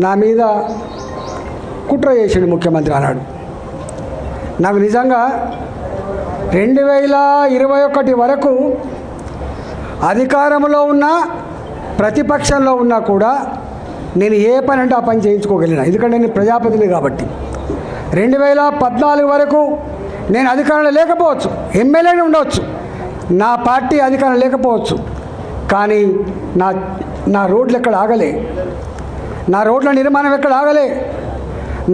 నా మీద కుట్ర చేసిండు ముఖ్యమంత్రి అన్నాడు. నాకు నిజంగా రెండు వేల ఇరవై ఒకటి వరకు అధికారంలో ఉన్న ప్రతిపక్షంలో ఉన్నా కూడా నేను ఏ పని అంటే ఆ పని చేయించుకోగలిగిన. ఎందుకంటే నేను ప్రజాపతిని కాబట్టి. రెండు వేల పద్నాలుగు వరకు నేను అధికారంలో లేకపోవచ్చు. ఎమ్మెల్యేనే ఉండవచ్చు. నా పార్టీ అధికారం లేకపోవచ్చు. కానీ నా నా రోడ్లు ఎక్కడ ఆగలే. నా రోడ్ల నిర్మాణం ఎక్కడ ఆగలే?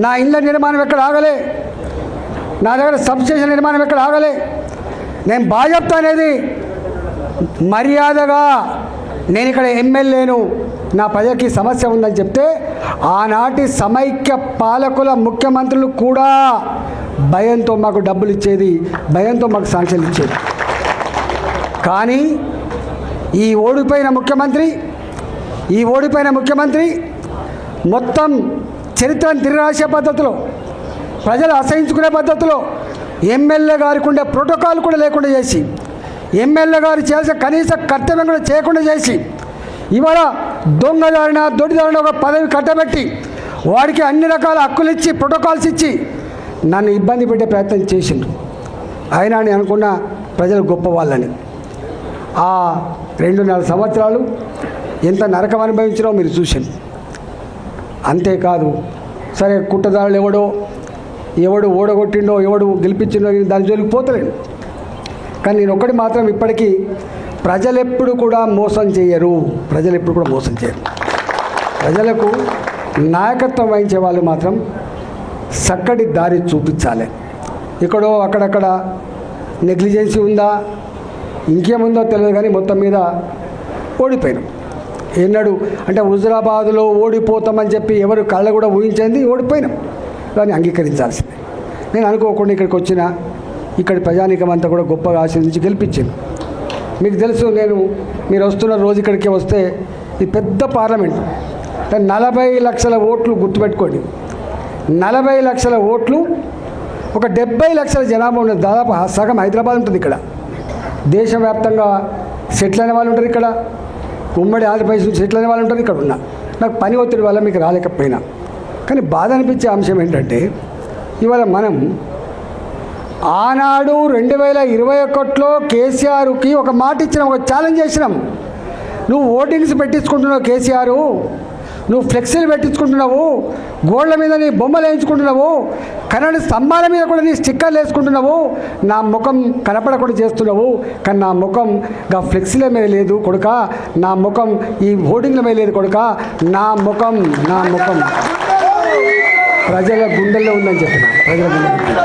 నా ఇళ్ళ నిర్మాణం ఎక్కడ ఆగలే? నా దగ్గర సబ్స్టేషన్ నిర్మాణం ఎక్కడ ఆగలే? నేను బాధ్యత చెప్తా అనేది మర్యాదగా నేను ఇక్కడ ఎమ్మెల్యేను. నా ప్రజలకి సమస్య ఉందని చెప్తే ఆనాటి సమైక్య పాలకుల ముఖ్యమంత్రులు కూడా భయంతో మాకు డబ్బులు ఇచ్చేది భయంతో మాకు సాంక్షలు ఇచ్చేది. కానీ ఈ ఓడిపోయిన ముఖ్యమంత్రి ఈ ఓడిపోయిన ముఖ్యమంత్రి మొత్తం చరిత్రను తిరగరాసే పద్ధతిలో ప్రజలు అసహించుకునే పద్ధతిలో ఎమ్మెల్యే గారికి ఉండే ప్రోటోకాల్ కూడా లేకుండా చేసి ఎమ్మెల్యే గారు చేసే కనీస కర్తవ్యం కూడా చేయకుండా చేసి ఇవాళ దొంగదారిన దొడిదారిన ఒక పదవి కట్టబెట్టి వాడికి అన్ని రకాల హక్కులు ఇచ్చి ప్రోటోకాల్స్ ఇచ్చి నన్ను ఇబ్బంది పెట్టే ప్రయత్నం చేసిండ్రు. అయినా నేను అనుకున్న ప్రజలు గొప్ప వాళ్ళని. ఆ రెండున్నర సంవత్సరాలు ఎంత నరకం అనుభవించినో మీరు చూసింది అంతేకాదు. సరే కుట్రదారులు ఎవడో ఎవడు ఓడగొట్టిండో ఎవడు గెలిపించిండో దాని జోలికి పోతలేను. కానీ నేను ఒక్కటి మాత్రం ఇప్పటికీ ప్రజలెప్పుడు కూడా మోసం చేయరు. ప్రజలు ఎప్పుడు కూడా మోసం చేయరు. ప్రజలకు నాయకత్వం వహించే వాళ్ళు మాత్రం చక్కటి దారి చూపించాలి. ఇక్కడో అక్కడక్కడ నెగ్లిజెన్సీ ఉందా? ఇంకేముందో తెలియదు కానీ మొత్తం మీద ఓడిపోయినాం. ఎన్నడు అంటే హుజరాబాద్లో ఓడిపోతామని చెప్పి ఎవరు కళ్ళ కూడా ఊహించింది ఓడిపోయినాం. దాన్ని అంగీకరించాల్సిందే. నేను అనుకోకుండా ఇక్కడికి వచ్చిన ఇక్కడ ప్రజానీకం అంతా కూడా గొప్పగా ఆశీర్వించి గెలిపించింది మీకు తెలుసు నేను మీరు వస్తున్న రోజు ఇక్కడికి వస్తే ఇది పెద్ద పార్లమెంట్ నలభై లక్షల ఓట్లు గుర్తుపెట్టుకోండి. నలభై లక్షల ఓట్లు ఒక డెబ్బై లక్షల జనాభా ఉన్నది దాదాపు సగం హైదరాబాద్ ఉంటుంది ఇక్కడ. దేశవ్యాప్తంగా సెటిల్ అయిన వాళ్ళు ఉంటారు ఇక్కడ. ఉమ్మడి ఆంధ్రప్రదేశ్ నుంచి అనే వాళ్ళు ఉంటారు ఇక్కడ ఉన్నా. నాకు పని ఒత్తిడి వల్ల మీకు రాలేకపోయినా. కానీ బాధ అనిపించే అంశం ఏంటంటే ఇవాళ మనం ఆనాడు రెండు వేల ఇరవై ఒకటిలో కేసీఆర్కి ఒక మాట ఇచ్చినాం ఒక ఛాలెంజ్ చేసినాం. నువ్వు ఓటింగ్స్ పెట్టించుకుంటున్నావు కేసీఆర్. నువ్వు ఫ్లెక్సీలు పెట్టించుకుంటున్నావు గోళ్ళ మీద నీ బొమ్మలు వేయించుకుంటున్నావు కన్నడ స్తంభాల మీద కూడా నీ స్టిక్కర్లు వేసుకుంటున్నావు నా ముఖం కనపడకుండా చేస్తున్నావు కానీ నా ముఖం గా ఫ్లెక్సీల మీద లేదు కొడుక నా ముఖం ఈ హోర్డింగ్ల మీద లేదు కొడుక నా ముఖం నా ముఖం. ప్రజల గుండెల్లో ఉందని చెప్పిన ప్రజల గుండెల్లో.